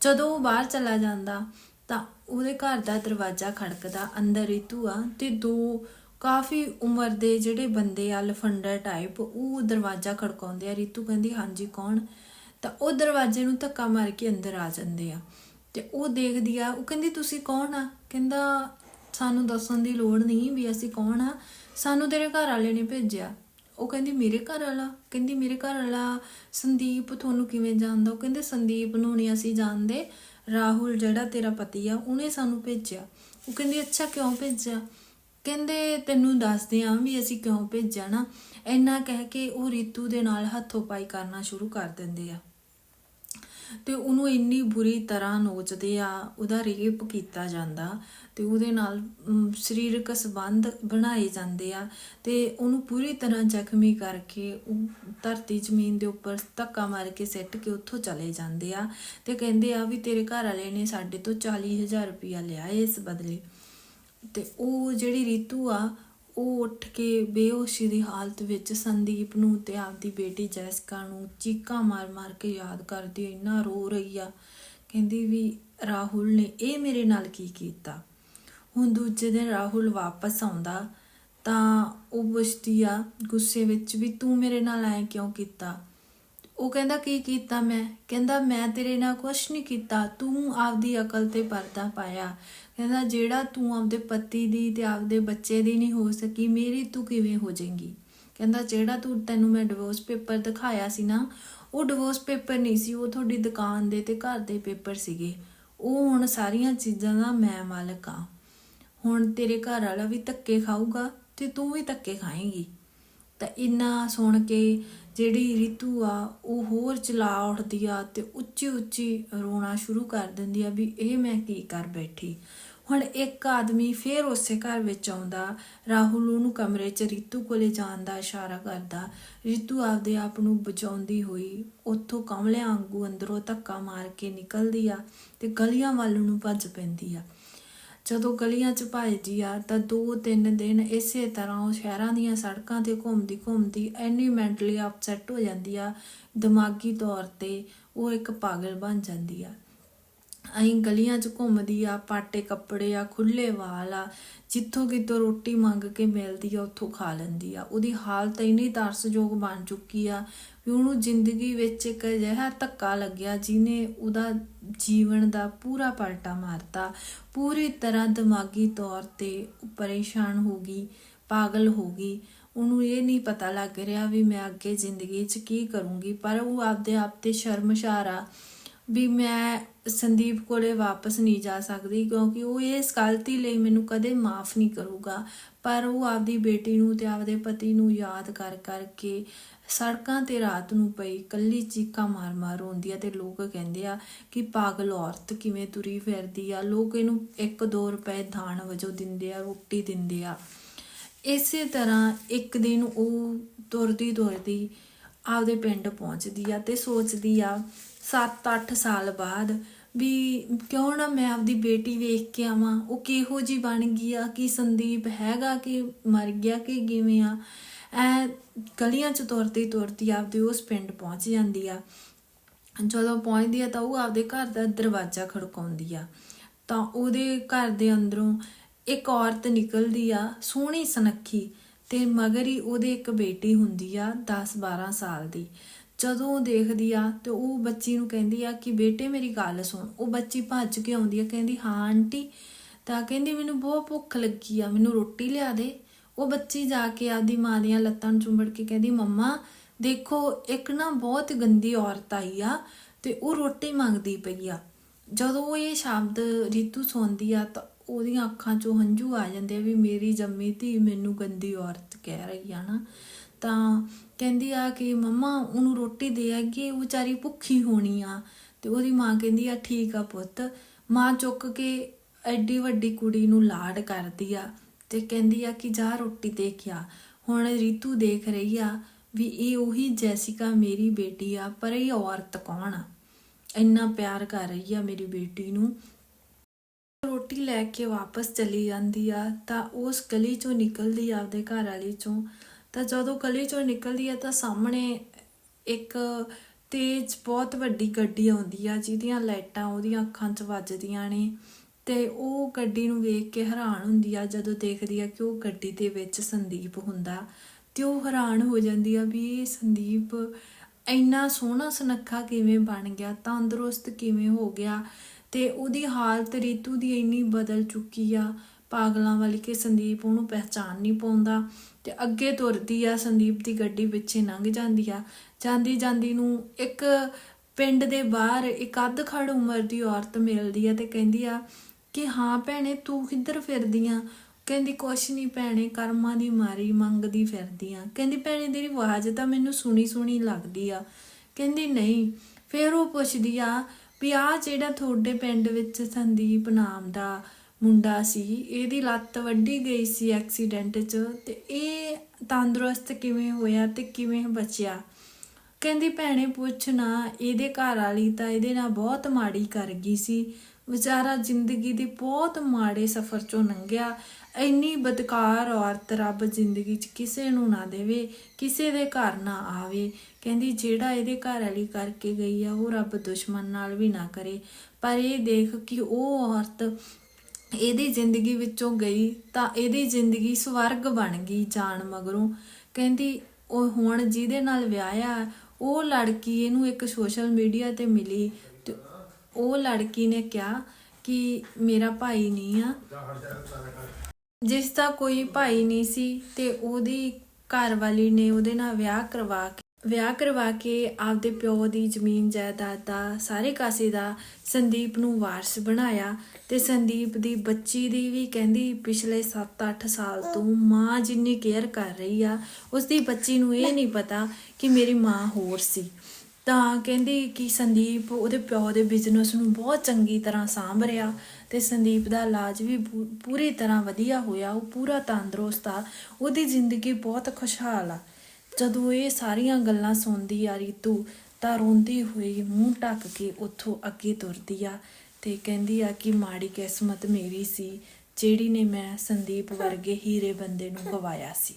ਜਦੋਂ ਉਹ ਬਾਹਰ ਚਲਾ ਜਾਂਦਾ, ਤਾਂ ਉਹਦੇ ਘਰ ਦਾ ਦਰਵਾਜ਼ਾ ਖੜਕਦਾ, ਅੰਦਰ ਰੀਤੂ ਆ ਤੇ ਦੋ ਕਾਫੀ ਉਮਰ ਦੇ ਜਿਹੜੇ ਬੰਦੇ ਆ ਲਫੰਡਰ ਟਾਈਪ ਉਹ ਦਰਵਾਜ਼ਾ ਖੜਕਾਉਂਦੇ ਆ। ਰੀਤੂ ਕਹਿੰਦੀ, ਹਾਂਜੀ, ਕੌਣ? ਤਾਂ ਉਹ ਦਰਵਾਜ਼ੇ ਨੂੰ ਧੱਕਾ ਮਾਰ ਕੇ ਅੰਦਰ ਆ ਜਾਂਦੇ ਆ। ਤੇ ਉਹ ਦੇਖਦੀ ਆ, ਉਹ ਕਹਿੰਦੀ, ਤੁਸੀਂ ਕੌਣ ਆ? ਕਹਿੰਦਾ, ਸਾਨੂੰ ਦੱਸਣ ਦੀ ਲੋੜ ਨਹੀਂ ਵੀ ਅਸੀਂ ਕੌਣ ਆ। ਸਾਨੂੰ ਤੇਰੇ ਘਰ ਵਾਲੇ ਨੇ ਭੇਜਿਆ। ਉਹ ਕਹਿੰਦੀ, ਮੇਰੇ ਘਰ ਵਾਲਾ? ਕਹਿੰਦੀ, ਮੇਰੇ ਘਰ ਵਾਲਾ ਸੰਦੀਪ, ਤੁਹਾਨੂੰ ਕਿਵੇਂ ਜਾਣਦਾ? ਉਹ ਕਹਿੰਦੇ, ਸੰਦੀਪ ਨੂੰ ਨਹੀਂ ਅਸੀਂ ਜਾਣਦੇ। ਰਾਹੁਲ, ਜਿਹੜਾ ਤੇਰਾ ਪਤੀ ਆ, ਉਹਨੇ ਸਾਨੂੰ ਭੇਜਿਆ। ਉਹ ਕਹਿੰਦੀ, ਅੱਛਾ, ਕਿਉਂ ਭੇਜਿਆ? ਕਹਿੰਦੇ ਤੈਨੂੰ ਦੱਸਦੇ ਆਂ ਵੀ ਅਸੀਂ ਕਿਉਂ ਭੇਜਿਆ ਨਾ, ਇੰਨਾ ਕਹਿ ਕੇ ਉਹ ਰੀਤੂ ਦੇ ਨਾਲ ਹੱਥੋਂ ਪਾਈ ਕਰਨਾ ਸ਼ੁਰੂ ਕਰ ਦਿੰਦੇ ਆ। ਤੇ ਉਹਨੂੰ ਇੰਨੀ ਬੁਰੀ ਤਰ੍ਹਾਂ ਨੋਚਦੇ ਆ, ਉਹਦਾ ਰੇਪ ਕੀਤਾ ਜਾਂਦਾ ਤੇ ਉਹਦੇ ਨਾਲ ਸਰੀਰਕ ਸੰਬੰਧ ਬਣਾਏ ਜਾਂਦੇ ਆ ਤੇ ਉਹਨੂੰ ਪੂਰੀ ਤਰ੍ਹਾਂ ਜ਼ਖਮੀ ਕਰਕੇ ਉਹ ਧਰਤੀ ਜ਼ਮੀਨ ਦੇ ਉੱਪਰ ਧੱਕਾ ਮਾਰ ਕੇ ਸਿੱਟ ਕੇ ਉੱਥੋਂ ਚਲੇ ਜਾਂਦੇ ਆ ਤੇ ਕਹਿੰਦੇ ਆ ਵੀ ਤੇਰੇ ਘਰ ਵਾਲੇ ਨੇ ਸਾਡੇ ਤੋਂ 40000 ਰੁਪਇਆ ਲਿਆ ਇਸ ਬਦਲੇ। ਤੇ ਉਹ ਜਿਹੜੀ ਰੀਤੂ ਆ, ਉਹ ਉੱਠ ਕੇ ਬੇਹੋਸ਼ੀ ਦੀ ਹਾਲਤ ਵਿੱਚ ਸੰਦੀਪ ਨੂੰ ਤੇ ਆਪਦੀ ਬੇਟੀ ਜੈਸਕਾ ਨੂੰ ਚੀਕਾਂ ਮਾਰ-ਮਾਰ ਕੇ ਯਾਦ ਕਰਦੀ ਇੰਨਾ ਰੋ ਰਹੀ ਆ। ਕਹਿੰਦੀ ਵੀ ਰਾਹੁਲ ਨੇ ਇਹ ਮੇਰੇ ਨਾਲ ਕੀ ਕੀਤਾ? ਹੁਣ ਦੂਜੇ ਦਿਨ ਰਾਹੁਲ ਵਾਪਸ ਆਉਂਦਾ, ਤਾਂ ਉਹ ਪੁੱਛਦੀ ਆ ਗੁੱਸੇ ਵਿੱਚ ਵੀ ਤੂੰ ਮੇਰੇ ਨਾਲ ਐ ਕਿਉਂ ਕੀਤਾ? ਉਹ ਕਹਿੰਦਾ, ਕੀ ਕੀਤਾ ਮੈਂ? ਕਹਿੰਦਾ, ਮੈਂ ਤੇਰੇ ਨਾਲ ਕੁਝ ਨਹੀਂ ਕੀਤਾ। ਤੂੰ ਆਪਦੀ ਅਕਲ ਤੇ ਪਰਦਾ ਪਾਇਆ। ਕਹਿੰਦਾ, ਜਿਹੜਾ ਤੂੰ ਆਪਦੇ ਪਤੀ ਦੀ ਤੇ ਆਪਦੇ ਬੱਚੇ ਦੀ ਨਹੀਂ ਹੋ ਸਕੀ, ਮੇਰੀ ਤੂੰ ਕਿਵੇਂ ਹੋ ਜਾਏਗੀ? ਕਹਿੰਦਾ, ਜਿਹੜਾ ਤੂੰ ਤੈਨੂੰ ਮੈਂ ਡਿਵੋਰਸ ਪੇਪਰ ਦਿਖਾਇਆ ਸੀ ਨਾ, ਉਹ ਡਿਵੋਰਸ ਪੇਪਰ ਨਹੀਂ ਸੀ, ਉਹ ਤੁਹਾਡੀ ਦੁਕਾਨ ਦੇ ਤੇ ਘਰ ਦੇ ਪੇਪਰ ਸੀਗੇ। ਉਹ ਹੁਣ ਸਾਰੀਆਂ ਚੀਜ਼ਾਂ ਦਾ ਮੈਂ ਮਾਲਕ ਆ ਹੁਣ ਤੇਰੇ ਘਰ ਵਾਲਾ ਵੀ ਧੱਕੇ ਖਾਊਗਾ ਤੇ ਤੂੰ ਵੀ ਧੱਕੇ ਖਾਏਂਗੀ। ਤਾਂ ਇੰਨਾ ਸੁਣ ਕੇ ਜਿਹੜੀ ਰਿਤੂ ਆ, ਉਹ ਹੋਰ ਚਲਾ ਉੱਠਦੀ ਆ ਤੇ ਉੱਚੀ ਉੱਚੀ ਰੋਣਾ ਸ਼ੁਰੂ ਕਰ ਦਿੰਦੀ ਆ ਵੀ ਇਹ ਮੈਂ ਕੀ ਕਰ ਬੈਠੀ। ਹੁਣ ਇੱਕ ਆਦਮੀ ਫੇਰ ਉਸੇ ਘਰ ਵਿੱਚ ਆਉਂਦਾ, ਰਾਹੁਲ ਉਹਨੂੰ ਕਮਰੇ 'ਚ ਰਿਤੂ ਕੋਲੇ ਜਾਣ ਦਾ ਇਸ਼ਾਰਾ ਕਰਦਾ। ਰਿਤੂ ਆਪਦੇ ਆਪ ਨੂੰ ਬਚਾਉਂਦੀ ਹੋਈ ਉੱਥੋਂ ਕਮਲਿਆਂ ਵਾਂਗੂ ਅੰਦਰੋਂ ਧੱਕਾ ਮਾਰ ਕੇ ਨਿਕਲਦੀ ਆ ਤੇ ਗਲੀਆਂ ਵੱਲ ਨੂੰ ਭੱਜ ਪੈਂਦੀ ਆ। ਜਦੋਂ ਗਲੀਆਂ 'ਚ ਭੱਜਦੀ ਆ ਤਾਂ ਦੋ ਤਿੰਨ ਦਿਨ ਇਸੇ ਤਰ੍ਹਾਂ ਉਹ ਸ਼ਹਿਰਾਂ ਦੀਆਂ ਸੜਕਾਂ ਤੇ ਘੁੰਮਦੀ ਘੁੰਮਦੀ ਐਨੀ ਮੈਂਟਲੀ ਅਪਸੈਟ ਹੋ ਜਾਂਦੀ ਆ, ਦਿਮਾਗੀ ਤੌਰ ਤੇ ਉਹ ਇੱਕ ਪਾਗਲ ਬਣ ਜਾਂਦੀ ਆ। ਅਹੀਂ ਗਲੀਆਂ 'ਚ ਘੁੰਮਦੀ ਆ, ਪਾਟੇ ਕੱਪੜੇ ਆ ਖੁੱਲੇ ਵਾਲ ਆ, ਜਿੱਥੋਂ ਕਿਤੋਂ ਰੋਟੀ ਮੰਗ ਕੇ ਮਿਲਦੀ ਆ, ਉੱਥੋਂ ਖਾ ਲੈਂਦੀ ਆ। ਉਹਦੀ ਹਾਲਤ ਇੰਨੀ ਤਰਸਯੋਗ ਬਣ ਚੁੱਕੀ ਆ ਵੀ ਉਹਨੂੰ ਜ਼ਿੰਦਗੀ ਵਿੱਚ ਇੱਕ ਅਜਿਹਾ ਧੱਕਾ ਲੱਗਿਆ ਜਿਹਨੇ ਉਹਦਾ ਜੀਵਨ ਦਾ ਪੂਰਾ ਪਲਟਾ ਮਾਰਤਾ। ਪੂਰੀ ਤਰ੍ਹਾਂ ਦਿਮਾਗੀ ਤੌਰ ਤੇ ਪਰੇਸ਼ਾਨ ਹੋ ਗਈ, ਪਾਗਲ ਹੋ ਗਈ। ਉਹਨੂੰ ਇਹ ਨਹੀਂ ਪਤਾ ਲੱਗ ਰਿਹਾ ਵੀ ਮੈਂ ਅੱਗੇ ਜ਼ਿੰਦਗੀ 'ਚ ਕੀ ਕਰੂੰਗੀ, ਪਰ ਉਹ ਆਪਦੇ ਆਪ ਤੇ ਸ਼ਰਮਸ਼ਾਰ ਆ ਵੀ ਮੈਂ ਸੰਦੀਪ ਕੋਲੇ ਵਾਪਸ ਨਹੀਂ ਜਾ ਸਕਦੀ ਕਿਉਂਕਿ ਉਹ ਇਸ ਗਲਤੀ ਲਈ ਮੈਨੂੰ ਕਦੇ ਮਾਫ ਨਹੀਂ ਕਰੂਗਾ। ਪਰ ਉਹ ਆਪਦੀ ਬੇਟੀ ਨੂੰ ਤੇ ਆਪਦੇ ਪਤੀ ਨੂੰ ਯਾਦ ਕਰ ਕਰਕੇ ਸੜਕਾਂ ਤੇ ਰਾਤ ਨੂੰ ਪਈ ਕੱਲੀ ਚੀਕਾਂ ਮਾਰ-ਮਾਰ ਰੋਂਦੀ ਆ ਤੇ ਲੋਕ ਕਹਿੰਦੇ ਆ ਕਿ ਪਾਗਲ ਔਰਤ ਕਿਵੇਂ ਤੁਰੀ ਫਿਰਦੀ ਆ। ਲੋਕ ਇਹਨੂੰ 1-2 ਰੁਪਏ ਦਾਨ ਵਜੋਂ ਦਿੰਦੇ ਆ, ਰੋਟੀ ਦਿੰਦੇ ਆ। ਇਸੇ ਤਰ੍ਹਾਂ ਇੱਕ ਦਿਨ ਉਹ ਤੁਰਦੀ ਤੁਰਦੀ ਆਪਦੇ ਪਿੰਡ ਪਹੁੰਚਦੀ ਆ ਤੇ ਸੋਚਦੀ ਆ 7-8 ਸਾਲ ਬਾਅਦ ਵੀ ਕਿਉਂ ਨਾ ਮੈਂ ਆਪਦੀ ਬੇਟੀ ਵੇਖ ਕੇ ਆਵਾਂ। ਉਹ ਕਿਹੋ ਜੀ ਬਣ ਗਈ ਆ? ਕਿ ਸੰਦੀਪ ਹੈਗਾ ਕਿ ਮਰ ਗਿਆ ਕਿ ਕਿਵੇਂ ਆ? ਐ ਗਲੀਆਂ 'ਚ ਤੁਰਦੀ ਤੁਰਦੀ ਆਪਦੇ ਉਸ ਪਿੰਡ ਪਹੁੰਚ ਜਾਂਦੀ ਆ। ਜਦੋਂ ਪਹੁੰਚਦੀ ਆ ਤਾਂ ਉਹ ਆਪਦੇ ਘਰ ਦਾ ਦਰਵਾਜ਼ਾ ਖੜਕਾਉਂਦੀ ਆ। ਤਾਂ ਉਹਦੇ ਘਰ ਦੇ ਅੰਦਰੋਂ ਇੱਕ ਔਰਤ ਨਿਕਲਦੀ ਆ, ਸੋਹਣੀ ਸੁਨੱਖੀ ਤੇ ਮਗਰ ਹੀ ਉਹਦੇ ਇੱਕ ਬੇਟੀ ਹੁੰਦੀ ਆ 10-12 ਸਾਲ ਦੀ। ਜਦੋਂ ਉਹ ਦੇਖਦੀ ਆ ਤੇ ਉਹ ਬੱਚੀ ਨੂੰ ਕਹਿੰਦੀ ਆ ਕਿ ਬੇਟੇ ਮੇਰੀ ਗੱਲ ਸੁਣ। ਉਹ ਬੱਚੀ ਭੱਜ ਕੇ ਆਉਂਦੀ ਆ, ਕਹਿੰਦੀ, ਹਾਂ ਆਂਟੀ। ਤਾਂ ਕਹਿੰਦੀ, ਮੈਨੂੰ ਬਹੁਤ ਭੁੱਖ ਲੱਗੀ ਆ, ਮੈਨੂੰ ਰੋਟੀ ਲਿਆ ਦੇ। ਉਹ ਬੱਚੀ ਜਾ ਕੇ ਆਪਦੀ ਮਾਂ ਦੀਆਂ ਲੱਤਾਂ ਨੂੰ ਚੁੰਬੜ ਕੇ ਕਹਿੰਦੀ, ਮੰਮਾ, ਦੇਖੋ, ਇੱਕ ਨਾ ਬਹੁਤ ਗੰਦੀ ਔਰਤ ਆਈ ਆ ਤੇ ਉਹ ਰੋਟੀ ਮੰਗਦੀ ਪਈ ਆ। ਜਦੋਂ ਇਹ ਸ਼ਬਦ ਰੀਤੂ ਸੁਣਦੀ ਆ ਤਾਂ ਉਹਦੀਆਂ ਅੱਖਾਂ 'ਚੋਂ ਹੰਝੂ ਆ ਜਾਂਦੇ ਆ ਵੀ ਮੇਰੀ ਜੰਮੀ ਧੀ ਮੈਨੂੰ ਗੰਦੀ ਔਰਤ ਕਹਿ ਰਹੀ ਆ ਨਾ। ਤਾਂ ਕਹਿੰਦੀ ਆ ਕਿ, ਮੰਮਾ, ਉਹਨੂੰ ਰੋਟੀ ਦੇ ਆਗੇ ਉਹ ਵਿਚਾਰੀ ਭੁੱਖੀ ਹੋਣੀ ਆ। ਤੇ ਉਹਦੀ ਮਾਂ ਕਹਿੰਦੀ ਆ, ਠੀਕ ਆ ਪੁੱਤ। ਮਾਂ ਚੁੱਕ ਕੇ ਐਡੀ ਵੱਡੀ ਕੁੜੀ ਨੂੰ ਲਾਡ ਕਰਦੀ ਆ। ਤੇ ਕਹਿੰਦੀ ਆ ਕਿ ਜਾ ਰੋਟੀ ਦੇ ਕੇ ਆ ਹੁਣ ਰੀਤੂ ਦੇਖ ਰਹੀ ਆ ਵੀ ਇਹ ਉਹੀ ਜੈਸਿਕਾ ਮੇਰੀ ਬੇਟੀ ਆ, ਪਰ ਇਹ ਔਰਤ ਕੌਣ ਆ? ਇੰਨਾ ਪਿਆਰ ਕਰ ਰਹੀ ਆ ਮੇਰੀ ਬੇਟੀ ਨੂੰ। ਰੋਟੀ ਲੈ ਕੇ ਵਾਪਸ ਚਲੀ ਜਾਂਦੀ ਆ, ਤਾਂ ਉਸ ਗਲੀ ਚੋਂ ਨਿਕਲਦੀ ਆ ਆਪਦੇ ਘਰ ਵਾਲੀ ਚੋਂ। ਤਾਂ ਜਦੋਂ ਗਲੀ ਚੋਂ ਨਿਕਲਦੀ ਆ, ਤਾਂ ਸਾਹਮਣੇ ਇੱਕ ਤੇਜ਼, ਬਹੁਤ ਵੱਡੀ ਗੱਡੀ ਆਉਂਦੀ ਆ, ਜਿਹਦੀਆਂ ਲਾਈਟਾਂ ਉਹਦੀਆਂ ਅੱਖਾਂ 'ਚ ਵੱਜਦੀਆਂ ਨੇ। ਤੇ ਉਹ ਗੱਡੀ ਨੂੰ ਵੇਖ ਕੇ ਹੈਰਾਨ ਹੁੰਦੀ ਆ, ਜਦੋਂ ਦੇਖਦੀ ਆ ਕਿ ਉਹ ਗੱਡੀ ਦੇ ਵਿੱਚ ਸੰਦੀਪ ਹੁੰਦਾ। ਤੇ ਉਹ ਹੈਰਾਨ ਹੋ ਜਾਂਦੀ ਆ ਵੀ ਇਹ ਸੰਦੀਪ ਇੰਨਾ ਸੋਹਣਾ ਸੁਨੱਖਾ ਕਿਵੇਂ ਬਣ ਗਿਆ, ਤੰਦਰੁਸਤ ਕਿਵੇਂ ਹੋ ਗਿਆ ਤੇ ਉਹਦੀ ਹਾਲਤ ਰੀਤੂ ਦੀ ਇੰਨੀ ਬਦਲ ਚੁੱਕੀ ਆ, ਪਾਗਲਾਂ ਵਾਲੀ ਕਿ ਸੰਦੀਪ ਉਹਨੂੰ ਪਹਿਚਾਨ ਨਹੀਂ ਪਾਉਂਦਾ ਤੇ ਅੱਗੇ ਤੁਰਦੀ ਆ, ਸੰਦੀਪ ਦੀ ਗੱਡੀ ਪਿੱਛੇ ਲੰਘ ਜਾਂਦੀ ਆ। ਜਾਂਦੀ ਜਾਂਦੀ ਨੂੰ ਇੱਕ ਪਿੰਡ ਦੇ ਬਾਹਰ ਇੱਕ ਅੱਧ ਖੜ ਉਮਰ ਦੀ ਔਰਤ ਮਿਲਦੀ ਆ ਤੇ ਕਹਿੰਦੀ ਆ ਕਿ ਹਾਂ ਭੈਣੇ ਤੂੰ ਕਿੱਧਰ ਫਿਰਦੀ ਆ ਕਹਿੰਦੀ, ਕੁਛ ਨਹੀਂ ਭੈਣੇ, ਕਰਮਾਂ ਦੀ ਮਾਰੀ ਮੰਗਦੀ ਫਿਰਦੀ ਆ ਕਹਿੰਦੀ, ਭੈਣੇ ਤੇਰੀ ਆਵਾਜ਼ ਤਾਂ ਮੈਨੂੰ ਸੁਣੀ ਸੁਣੀ ਲੱਗਦੀ ਆ। ਕਹਿੰਦੀ, ਨਹੀਂ, ਫਿਰ ਉਹ ਪੁੱਛਦੀ ਆ ਵੀ ਆ ਜਿਹੜਾ ਤੁਹਾਡੇ ਪਿੰਡ ਵਿੱਚ ਸੰਦੀਪ ਨਾਮ ਦਾ ਮੁੰਡਾ ਸੀ, ਇਹਦੀ ਲੱਤ ਵੱਢੀ ਗਈ ਸੀ ਐਕਸੀਡੈਂਟ 'ਚ ਤੇ ਇਹ ਤੰਦਰੁਸਤ ਕਿਵੇਂ ਹੋਇਆ ਤੇ ਕਿਵੇਂ ਬਚਿਆ? ਕਹਿੰਦੀ, ਭੈਣੇ ਪੁੱਛ ਨਾ, ਇਹਦੇ ਘਰ ਵਾਲੀ ਤਾਂ ਇਹਦੇ ਨਾਲ ਬਹੁਤ ਮਾੜੀ ਕਰ ਗਈ ਸੀ। ਵਿਚਾਰਾ ਜ਼ਿੰਦਗੀ ਦੇ ਬਹੁਤ ਮਾੜੇ ਸਫ਼ਰ ਚੋਂ ਲੰਘਿਆ। ਇੰਨੀ ਬਦਕਾਰ ਔਰਤ ਰੱਬ ਜ਼ਿੰਦਗੀ 'ਚ ਕਿਸੇ ਨੂੰ ਨਾ ਦੇਵੇ, ਕਿਸੇ ਦੇ ਘਰ ਨਾ ਆਵੇ। ਕਹਿੰਦੀ, ਜਿਹੜਾ ਇਹਦੇ ਘਰ ਵਾਲੀ ਕਰਕੇ ਗਈ ਆ, ਉਹ ਰੱਬ ਦੁਸ਼ਮਣ ਨਾਲ ਵੀ ਨਾ ਕਰੇ। ਪਰ ਇਹ ਦੇਖ ਕਿ ਉਹ ਔਰਤ ਇਹਦੀ ਜ਼ਿੰਦਗੀ ਵਿੱਚੋਂ ਗਈ ਤਾਂ ਇਹਦੀ ਜ਼ਿੰਦਗੀ ਸਵਰਗ ਬਣ ਗਈ ਜਾਣ ਮਗਰੋਂ। ਕਹਿੰਦੀ, ਉਹ ਹੁਣ ਜਿਹਦੇ ਨਾਲ ਵਿਆਹਿਆ, ਉਹ ਲੜਕੀ ਇਹਨੂੰ ਇੱਕ ਸੋਸ਼ਲ ਮੀਡੀਆ ਤੇ ਮਿਲੀ। ਉਹ ਲੜਕੀ ਨੇ ਕਿਹਾ ਕਿ ਮੇਰਾ ਭਾਈ ਨਹੀਂ ਆ। ਜਿਸ ਦਾ ਕੋਈ ਭਾਈ ਨਹੀਂ ਸੀ ਤੇ ਉਹਦੀ ਘਰ ਵਾਲੀ ਨੇ ਉਹਦੇ ਨਾਲ ਵਿਆਹ ਕਰਵਾ ਕੇ, ਵਿਆਹ ਕਰਵਾ ਕੇ ਆਪਦੇ ਪਿਓ ਦੀ ਜ਼ਮੀਨ, ਜਾਇਦਾਦ ਦਾ ਸਾਰੇ ਕਾਸੇ ਦਾ ਸੰਦੀਪ ਨੂੰ ਵਾਰਸ ਬਣਾਇਆ ਤੇ ਸੰਦੀਪ ਦੀ ਬੱਚੀ ਦੀ ਵੀ ਕਹਿੰਦੀ ਪਿਛਲੇ 7-8 ਸਾਲ ਤੋਂ ਮਾਂ ਜਿੰਨੀ ਕੇਅਰ ਕਰ ਰਹੀ ਆ ਉਸ ਦੀ ਬੱਚੀ ਨੂੰ ਇਹ ਨਹੀਂ ਪਤਾ ਕਿ ਮੇਰੀ ਮਾਂ ਹੋਰ ਸੀ। ਤਾਂ ਕਹਿੰਦੀ ਕਿ ਸੰਦੀਪ ਉਹਦੇ ਪਿਓ ਦੇ ਬਿਜ਼ਨਸ ਨੂੰ ਬਹੁਤ ਚੰਗੀ ਤਰ੍ਹਾਂ ਸਾਂਭ ਰਿਹਾ ਤੇ ਸੰਦੀਪ ਦਾ ਇਲਾਜ ਵੀ ਪੂ- ਪੂਰੀ ਤਰ੍ਹਾਂ ਵਧੀਆ ਹੋਇਆ, ਉਹ ਪੂਰਾ ਤੰਦਰੁਸਤ ਆ, ਉਹਦੀ ਜ਼ਿੰਦਗੀ ਬਹੁਤ ਖੁਸ਼ਹਾਲ ਆ। ਜਦੋਂ ਇਹ ਸਾਰੀਆਂ ਗੱਲਾਂ ਸੁਣਦੀ ਆ ਰੀਤੂ, ਤਾਂ ਰੋਂਦੀ ਹੋਈ ਮੂੰਹ ਢੱਕ ਕੇ ਉੱਥੋਂ ਅੱਗੇ ਤੁਰਦੀ ਆ ਤੇ ਕਹਿੰਦੀ ਆ ਕਿ ਮਾੜੀ ਕਿਸਮਤ ਮੇਰੀ ਸੀ, ਜਿਹੜੀ ਨੇ ਮੈਂ ਸੰਦੀਪ ਵਰਗੇ ਹੀਰੇ ਬੰਦੇ ਨੂੰ ਗਵਾਇਆ ਸੀ।